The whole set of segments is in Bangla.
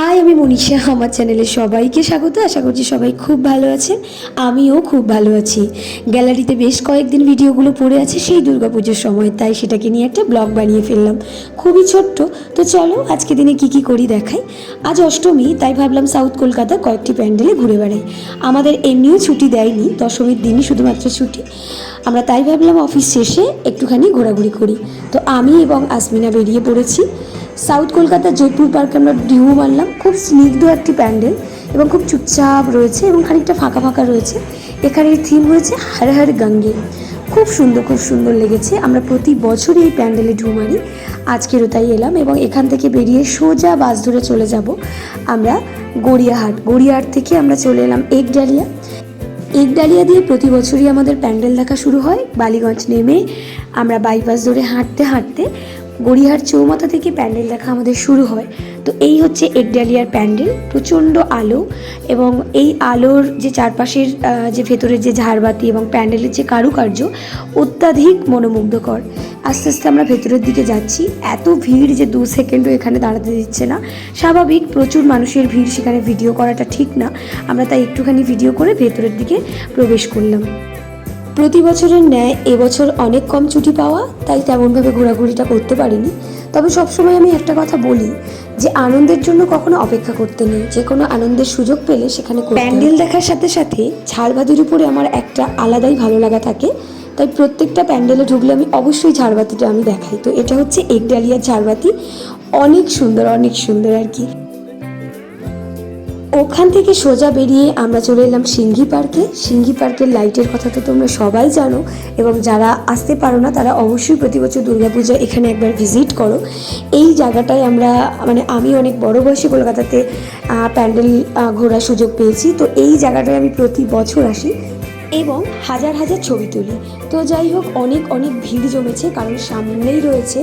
হাই, আমি মনীষা, আমার চ্যানেলে সবাইকে স্বাগত। আশা করছি সবাই খুব ভালো আছেন। আমিও খুব ভালো আছি। গ্যালারিতে বেশ কয়েকদিন ভিডিওগুলো পড়ে আছে, সেই দুর্গাপুজোর সময়, তাই সেটাকে নিয়ে একটা ব্লগ বানিয়ে ফেললাম। খুবই ছোট্ট। তো চলো, আজকে দিনে কি কি করি দেখাই। আজ অষ্টমী, তাই ভাবলাম সাউথ কলকাতা কয়েকটি প্যান্ডেলে ঘুরে বেড়াই। আমাদের এমনিও ছুটি দেয়নি, দশমীর দিনই শুধুমাত্র ছুটি। আমরা তাই ভাবলাম অফিস শেষে একটুখানি ঘোরাঘুরি করি। তো আমি এবং আসমিনা বেরিয়ে পড়েছি। সাউথ কলকাতার জয়পুর পার্কে আমরা ডিউ মারলাম। খুব স্নিগ্ধ একটি প্যান্ডেল এবং খুব চুপচাপ রয়েছে এবং খানিকটা ফাঁকা ফাঁকা রয়েছে। এখানের থিম হয়েছে হর হর গঙ্গে। খুব সুন্দর খুব সুন্দর লেগেছে। আমরা প্রতি বছরই এই প্যান্ডেলে ঢু মারি। আজকেরও তাই এলাম এবং এখান থেকে বেরিয়ে সোজা বাস ধরে চলে যাব আমরা গড়িয়াহাট। গড়িয়াহাট থেকে আমরা চলে এলাম ডালিয়া এক ডালিয়া দিয়ে প্রতি বছরই আমাদের প্যান্ডেল দেখা শুরু হয়। বালিগঞ্জ নেমে আমরা বাইপাস ধরে হাঁটতে হাঁটতে গড়িয়াহাট চৌমাথা থেকে প্যান্ডেল দেখা আমাদের শুরু হয়। তো এই হচ্ছে একডালিয়ার প্যান্ডেল, প্রচণ্ড আলো এবং এই আলোর যে চারপাশের যে ভেতরের যে ঝাড়বাতি এবং প্যান্ডেলের যে কারুকার্য অত্যাধিক মনোমুগ্ধকর। আস্তে আস্তে আমরা ভেতরের দিকে যাচ্ছি। এত ভিড় যে দু সেকেন্ডও এখানে দাঁড়াতে দিচ্ছে না। স্বাভাবিক প্রচুর মানুষের ভিড় সেখানে ভিডিও করাটা ঠিক না। আমরা তাই একটুখানি ভিডিও করে ভেতরের দিকে প্রবেশ করলাম। প্রতি বছরের ন্যায় এবছর অনেক কম ছুটি পাওয়া, তাই তেমনভাবে ঘোরাঘুরিটা করতে পারিনি। তবে সবসময় আমি একটা কথা বলি যে, আনন্দের জন্য কখনো অপেক্ষা করতে নেই। যে কোনো আনন্দের সুযোগ পেলে সেখানে প্যান্ডেল দেখার সাথে সাথে ঝাড়বাতির উপরে আমার একটা আলাদাই ভালো লাগা থাকে। তাই প্রত্যেকটা প্যান্ডেলে ঢুকলে আমি অবশ্যই ঝাড়বাতিটা আমি দেখাই। তো এটা হচ্ছে একডালিয়ার ঝাড়বাতি। অনেক সুন্দর অনেক সুন্দর আর কি। ওখান থেকে সোজা বেরিয়ে আমরা চলে এলাম সিংহি পার্কে। সিংহি পার্কের লাইটের কথা তো তোমরা সবাই জানো এবং যারা আসতে পারো না, তারা অবশ্যই প্রতি বছর দুর্গাপূজা এখানে একবার ভিজিট করো। এই জায়গাটায় আমরা মানে আমি অনেক বড় বয়সে কলকাতাতে প্যান্ডেল ঘোরার সুযোগ পেয়েছি। তো এই জায়গাটায় আমি প্রতি বছর আসি এবং হাজার হাজার ছবি তুলি। তো যাই হোক, অনেক অনেক ভিড় জমেছে কারণ সামনেই রয়েছে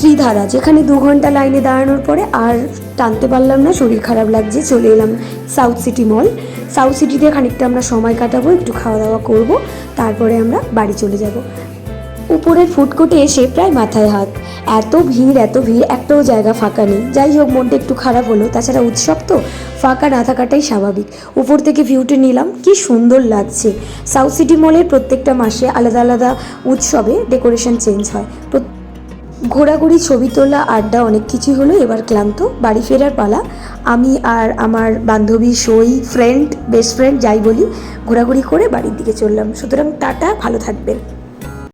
ত্রিধারা, যেখানে দু ঘণ্টা লাইনে দাঁড়ানোর পরে আর টানতে পারলাম না, শরীর খারাপ লাগছে, চলে এলাম সাউথ সিটি মল সাউথ সিটিতে খানিকটা আমরা সময় কাটাবো, একটু খাওয়া দাওয়া করব, তারপরে আমরা বাড়ি চলে যাব। উপরের ফুডকোর্টে এসে প্রায় মাথায় হাত। এত ভিড় এত ভিড়, একটাও জায়গা ফাঁকা নেই। যাই হোক, মনটা একটু খারাপ হলো। তাছাড়া উৎসব তো, ফাঁকা না থাকাটাই স্বাভাবিক। উপর থেকে ভিউটা নিলাম, কি সুন্দর লাগছে। সাউথ সিটি মলের প্রত্যেকটা মাসে আলাদা আলাদা উৎসবে ডেকোরেশন চেঞ্জ হয়। ঘোরাঘুরি, ছবি তোলা, আড্ডা অনেক কিছুই হলো এবার ক্লান্ত, বাড়ি ফেরার পালা। আমি আর আমার বান্ধবী সই ফ্রেন্ড বেস্ট ফ্রেন্ড যাই বলি, ঘোরাঘুরি করে বাড়ির দিকে চললাম। সুতরাং টাটা, ভালো থাকবেন।